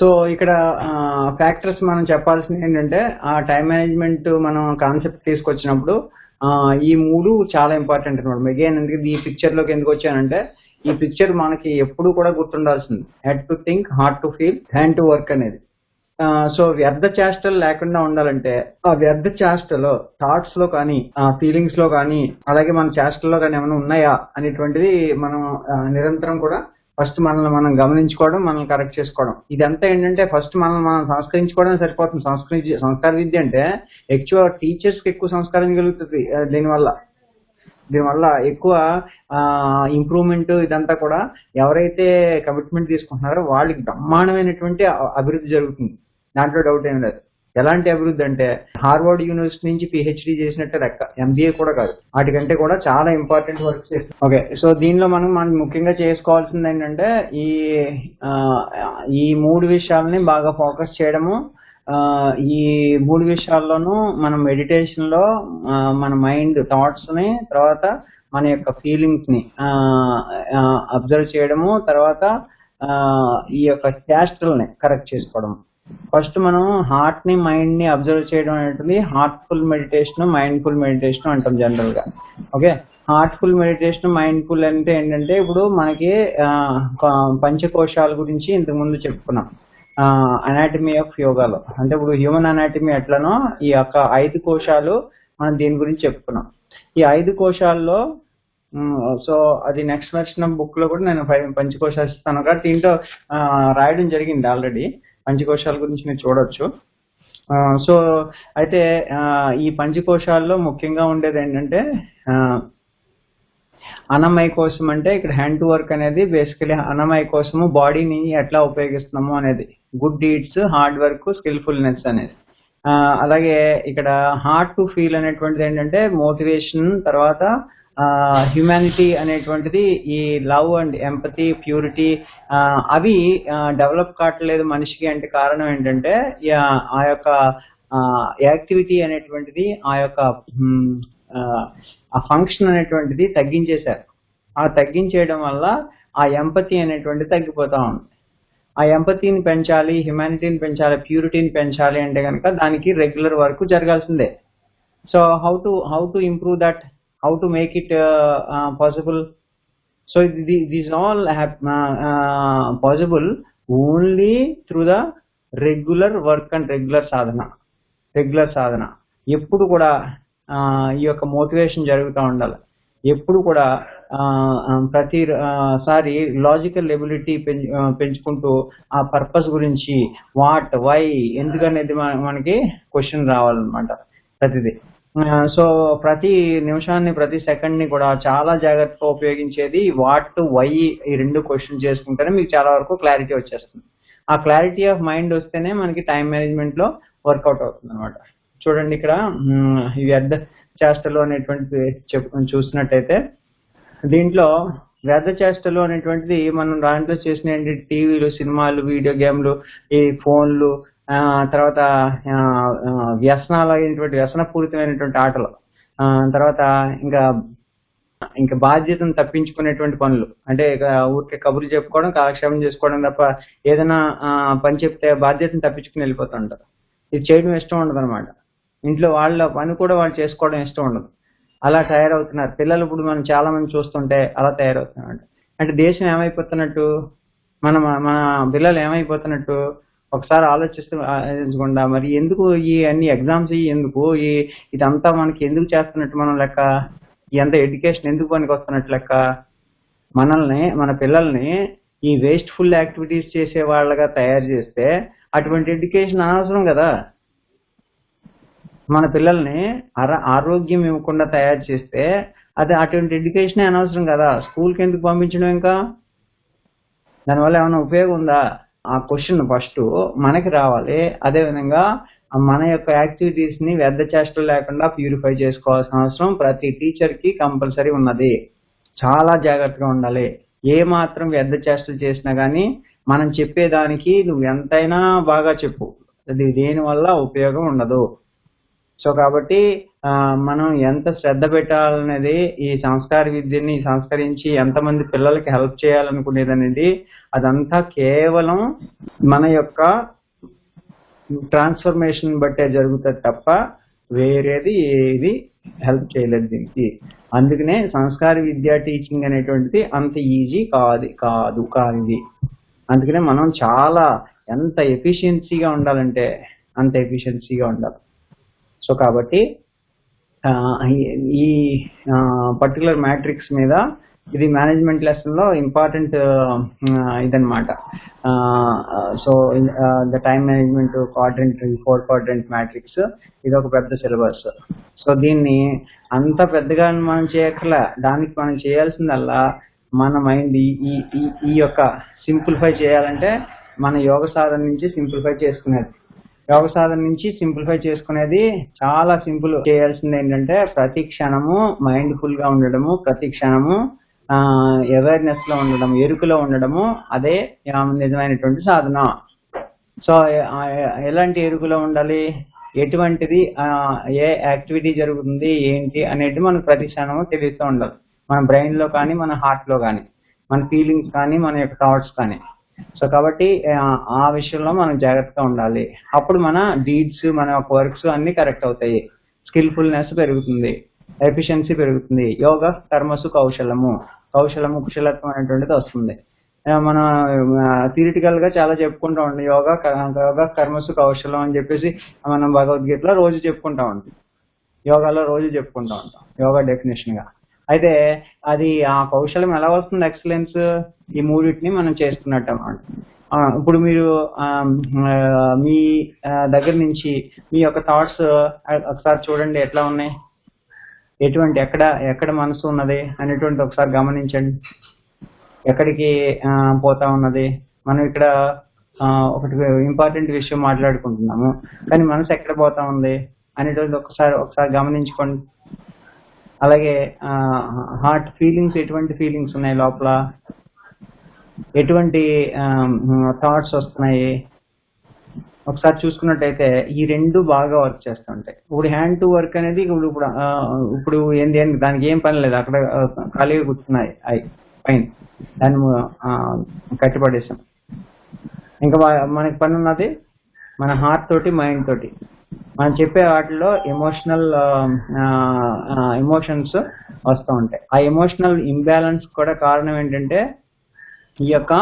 So ఇక్కడ factors మనం చెప్పాల్సింది ఏంటంటే ఆ టైం మేనేజ్మెంట్ మనం కాన్సెప్ట్ తీసుకొచ్చినప్పుడు ఈ మూడు చాలా ఇంపార్టెంట్ అనమాట. అగైన్ ఎందుకంటే ఈ పిక్చర్లోకి ఎందుకు వచ్చానంటే ఈ పిక్చర్ మనకి ఎప్పుడు కూడా గుర్తుండాల్సింది. Head to think heart to feel hand to work అనేది. సో వ్యర్థ చేష్టలు లేకుండా ఉండాలంటే ఆ వ్యర్థ చేష్టలో థాట్స్లో కానీ ఫీలింగ్స్లో కానీ అలాగే మన చేష్టల్లో కానీ ఏమైనా ఉన్నాయా అనేటువంటిది మనం నిరంతరం కూడా ఫస్ట్ మనల్ని మనం గమనించుకోవడం మనల్ని కరెక్ట్ చేసుకోవడం. ఇదంతా ఏంటంటే ఫస్ట్ మనల్ని మనం సంస్కరించుకోవడం సరిపోతుంది. సంస్కరించి సంస్కార విద్య అంటే ఎక్కువ టీచర్స్కి ఎక్కువ సంస్కారం కలుగుతుంది దీనివల్ల. దీనివల్ల ఎక్కువ ఇంప్రూవ్మెంట్ ఇదంతా కూడా ఎవరైతే కమిట్మెంట్ తీసుకుంటున్నారో వాళ్ళకి బ్రహ్మాండమైనటువంటి అభివృద్ధి జరుగుతుంది. దాంట్లో డౌట్ ఏం లేదు. ఎలాంటి అభివృద్ధి అంటే హార్వర్డ్ యూనివర్సిటీ నుంచి పిహెచ్డి చేసినట్టే లెక్క. ఎంబీఏ కూడా కాదు. వాటికంటే కూడా చాలా ఇంపార్టెంట్ వర్క్ చేస్తుంది. ఓకే సో దీనిలో మనం మనం ముఖ్యంగా చేసుకోవాల్సింది ఏంటంటే ఈ ఈ మూడు విషయాలని బాగా ఫోకస్ చేయడము ఈ మూడు విషయాల్లోనూ మనం మెడిటేషన్లో మన మైండ్ థాట్స్ని తర్వాత మన యొక్క ఫీలింగ్స్ని అబ్జర్వ్ చేయడము తర్వాత ఈ యొక్క చేష్టల్ని కరెక్ట్ చేసుకోవడం ఫస్ట్ మనం హార్ట్ని మైండ్ని అబ్జర్వ్ చేయడం అనేది హార్ట్ఫుల్ మెడిటేషన్ మైండ్ఫుల్ మెడిటేషన్ అంటాం జనరల్గా. ఓకే హార్ట్ఫుల్ మెడిటేషన్ మైండ్ఫుల్ అంటే ఏంటంటే ఇప్పుడు మనకి పంచకోశాల గురించి ఇంతకుముందు చెప్పుకున్నాం. అనాటమీ ఆఫ్ యోగాలో అంటే ఇప్పుడు హ్యూమన్ అనాటమీ ఎట్లనో ఈ యొక్క ఐదు కోశాలు మనం దీని గురించి చెప్పుకున్నాం. ఈ ఐదు కోశాల్లో సో అది నెక్స్ట్ వచ్చిన బుక్లో కూడా నేను ఫైవ్ పంచకోశాలు ఇస్తాను. కాబట్టి దీంట్లో రాయడం జరిగింది ఆల్రెడీ పంచకోశాల గురించి మీరు చూడొచ్చు. సో అయితే ఈ పంచకోశాల్లో ముఖ్యంగా ఉండేది ఏంటంటే ఆ, అన్నమయ అంటే ఇక్కడ హ్యాండ్ టు వర్క్ అనేది బేసికలీ అన్నమయ కోసము బాడీని ఎట్లా ఉపయోగిస్తున్నాము అనేది. Good deeds hard work skilfulness అనేది. అలాగే ఇక్కడ హార్ట్ టు ఫీల్ అనేటువంటిది ఏంటంటే మోటివేషన్ తర్వాత హ్యుమానిటీ అనేటువంటిది ఈ లవ్ అండ్ ఎంపతి ప్యూరిటీ అవి డెవలప్ కావట్లేదు మనిషికి అంటే కారణం ఏంటంటే ఆ యొక్క యాక్టివిటీ అనేటువంటిది ఆ యొక్క ఆ ఫంక్షన్ అనేటువంటిది తగ్గించేశారు. ఆ తగ్గించేయడం వల్ల ఆ ఎంపతి అనేటువంటిది తగ్గిపోతా ఉంది. ఆ ఎంపతిని పెంచాలి హ్యుమానిటీని పెంచాలి ప్యూరిటీని పెంచాలి అంటే కనుక దానికి రెగ్యులర్ వర్క్ జరగాల్సిందే. So how to how to improve that how to make it possible so these all possible only through the regular work and regular Sadhana regular సాధన ఎప్పుడు కూడా ఈ యొక్క మోటివేషన్ జరుగుతూ ఉండాలి. ఎప్పుడు కూడా ప్రతిసారి ప్రతి సారి లాజికల్ ఎబిలిటీ పెంచుకుంటూ ఆ పర్పస్ గురించి వాట్ వై ఎందుకనేది మన- మనకి క్వశ్చన్ రావాలన్నమాట ప్రతిదీ. సో ప్రతి నిమిషాన్ని ప్రతి సెకండ్ని కూడా చాలా జాగ్రత్తగా ఉపయోగించేది వాట్ వై ఈ రెండు క్వశ్చన్ చేసుకుంటేనే మీకు చాలా వరకు క్లారిటీ వచ్చేస్తుంది. ఆ క్లారిటీ ఆఫ్ మైండ్ వస్తేనే మనకి టైం మేనేజ్మెంట్లో వర్కౌట్ అవుతుంది అనమాట చూడండి ఇక్కడ ఈ వ్యర్థ చేష్టలు అనేటువంటిది చెప్ చూసినట్టయితే దీంట్లో వ్యర్థ చేష్టలు అనేటువంటిది మనం దాంట్లో చేసిన టీవీలు సినిమాలు వీడియో గేమ్లు ఈ ఫోన్లు తర్వాత ఆ, అయినటువంటి వ్యసనాలైనటువంటి వ్యసనపూరితమైనటువంటి ఆటలు. తర్వాత ఇంకా ఇంకా బాధ్యతను తప్పించుకునేటువంటి పనులు. అంటే ఇక ఊరికే కబుర్లు చెప్పుకోవడం కాలక్షేపం చేసుకోవడం తప్ప ఏదైనా ఆ, పని చెప్తే బాధ్యతను తప్పించుకుని వెళ్ళిపోతుంటారు ఇది చేయడం ఇష్టం ఉండదు అనమాట ఇంట్లో వాళ్ళ పని కూడా వాళ్ళు చేసుకోవడం ఇష్టం ఉండదు. అలా తయారవుతున్నారు. పిల్లలు ఇప్పుడు మనం చాలా మంది చూస్తుంటే అలా తయారవుతున్నారు. అంటే దేశం ఏమైపోతున్నట్టు మన మన పిల్లలు ఏమైపోతున్నట్టు ఒకసారి ఆలోచిస్తూ ఆలోచించకుండా మరి ఎందుకు ఈ అన్ని ఎగ్జామ్స్ ఎందుకు? ఈ ఇదంతా మనకి ఎందుకు చేస్తున్నట్టు మనం లెక్క? ఎంత ఎడ్యుకేషన్ ఎందుకు పనికి వస్తున్నట్టు లెక్క? మనల్ని మన పిల్లల్ని ఈ వేస్ట్ఫుల్ యాక్టివిటీస్ చేసే వాళ్ళగా తయారు చేస్తే అటువంటి ఎడ్యుకేషన్ అనవసరం కదా? మన పిల్లల్ని అర- ఆరోగ్యం ఇవ్వకుండా తయారు చేస్తే అది అటువంటి ఎడ్యుకేషన్ అనవసరం కదా? స్కూల్కి ఎందుకు పంపించడం ఇంకా? దానివల్ల ఏమైనా ఉపయోగం ఉందా? ఆ క్వశ్చన్ ఫస్ట్ మనకి రావాలి. అదేవిధంగా మన యొక్క యాక్టివిటీస్ని వ్యర్థ చేష్టలు లేకుండా ప్యూరిఫై చేసుకోవాల్సిన అవసరం ప్రతి టీచర్కి కంపల్సరీ ఉన్నది. చాలా జాగ్రత్తగా ఉండాలి. ఏ మాత్రం వ్యర్థ చేష్టలు చేసినా గానీ మనం చెప్పేదానికి నువ్వు ఎంతైనా బాగా చెప్పు. అది దేని వల్ల ఉపయోగం ఉండదు. సో కాబట్టి మనం ఎంత శ్రద్ధ పెట్టాలనేది ఈ సంస్కార విద్యని సంస్కరించి ఎంతమంది పిల్లలకి హెల్ప్ చేయాలనుకునేది అనేది అదంతా కేవలం మన యొక్క ట్రాన్స్ఫర్మేషన్ బట్టే జరుగుతుంది తప్ప వేరేది ఏది హెల్ప్ చేయలేదు దీనికి. అందుకనే సంస్కార విద్య టీచింగ్ అనేటువంటిది అంత ఈజీ కాదు కాదు కాదు అందుకనే మనం చాలా ఎంత ఎఫిషియన్సీగా ఉండాలంటే అంత ఎఫిషియన్సీగా ఉండాలి. సో కాబట్టి ఈ- పర్టికులర్ మ్యాట్రిక్స్ మీద ఇది మేనేజ్మెంట్ లెసన్లో ఇంపార్టెంట్ ఇదనమాట so the time management quadrant four quadrant matrix ఇది ఒక పెద్ద సిలబస్ సో దీన్ని అంత పెద్దగా మనం చేయక్కల దానికి మనం చేయాల్సిందల్లా మన మైండ్ ఈ ఈ- ఈ యొక్క సింప్లిఫై చేయాలంటే మన యోగ సాధన నుంచి సింప్లిఫై చేసుకునేది. యోగ సాధన నుంచి సింప్లిఫై చేసుకునేది చాలా సింపుల్. చేయాల్సింది ఏంటంటే ప్రతి క్షణము మైండ్ ఫుల్గా ఉండడము ప్రతి క్షణము అవేర్నెస్లో ఉండడం ఎరుకులో ఉండడము అదే నిజమైనటువంటి సాధన. సో ఎలాంటి ఎరుకులో ఉండాలి? ఎటువంటిది ఆ, ఏ యాక్టివిటీ జరుగుతుంది ఏంటి అనేది మనకు ప్రతి క్షణము తెలుస్తూ ఉండాలి మన బ్రెయిన్లో కానీ మన హార్ట్లో కానీ మన ఫీలింగ్స్ కానీ మన యొక్క థాట్స్ కానీ. సో కాబట్టి ఆ, విషయంలో మనం జాగ్రత్తగా ఉండాలి. అప్పుడు మన డీడ్స్ మన యొక్క వర్క్స్ అన్ని కరెక్ట్ అవుతాయి. స్కిల్ఫుల్నెస్ పెరుగుతుంది. ఎఫిషియన్సీ పెరుగుతుంది. యోగ కర్మసు కౌశలము కౌశలము కుశలత్వం అనేటువంటిది వస్తుంది. మన మనం గా చాలా చెప్పుకుంటా ఉంటాం యోగా యోగ యోగా కర్మసు కౌశలం అని చెప్పేసి మనం భగవద్గీతలో రోజు చెప్పుకుంటా ఉంటాం. యోగాలో రోజు చెప్పుకుంటా ఉంటాం. యోగా డెఫినేషన్గా. అయితే అది ఆ కౌశలం ఎలా వస్తుంది ఎక్సలెన్స్? ఈ మూడింటిని మనం చేస్తున్నట్టు అన్నమాట. ఇప్పుడు మీరు ఆ, మీ దగ్గర నుంచి మీ యొక్క థాట్స్ ఒకసారి చూడండి ఎట్లా ఉన్నాయి? ఎటువంటి ఎక్కడ ఎక్కడ మనసు ఉన్నది అనేటువంటి ఒకసారి గమనించండి. ఎక్కడికి పోతా ఉన్నది? మనం ఇక్కడ ఒకటి ఇంపార్టెంట్ విషయం మాట్లాడుకుంటున్నాము. కానీ మనసు ఎక్కడ పోతా ఉంది? అనేటువంటి ఒకసారి ఒకసారి గమనించుకోండి. అలాగే హార్ట్ ఫీలింగ్స్ ఎటువంటి ఫీలింగ్స్ ఉన్నాయి లోపల? ఎటువంటి థాట్స్ వస్తున్నాయి? ఒకసారి చూసుకున్నట్టయితే ఈ రెండు బాగా వర్క్ చేస్తుంటాయి. ఇప్పుడు హ్యాండ్ టు వర్క్ అనేది ఇప్పుడు ఇప్పుడు ఇప్పుడు ఏంది అని దానికి ఏం పని లేదు. అక్కడ ఖాళీగా కూర్చున్నాయి. అవి పైన దాన్ని కట్టిపడేసాం. ఇంకా మనకి పని ఉన్నది మన హార్ట్ తోటి మైండ్ తోటి. మనం చెప్పే వాటిలో ఎమోషనల్ ఎమోషన్స్ um, వస్తూ ఉంటాయి. ఆ ఎమోషనల్ ఇంబ్యాలెన్స్ కూడా కారణం ఏంటంటే ఈ యొక్క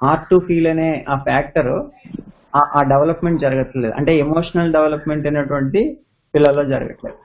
హార్ట్ టు ఫీల్ అనే ఆ ఫ్యాక్టర్ ఆ డెవలప్మెంట్ జరగట్లేదు. అంటే ఎమోషనల్ డెవలప్మెంట్ అనేటువంటి పిల్లల్లో జరగట్లేదు.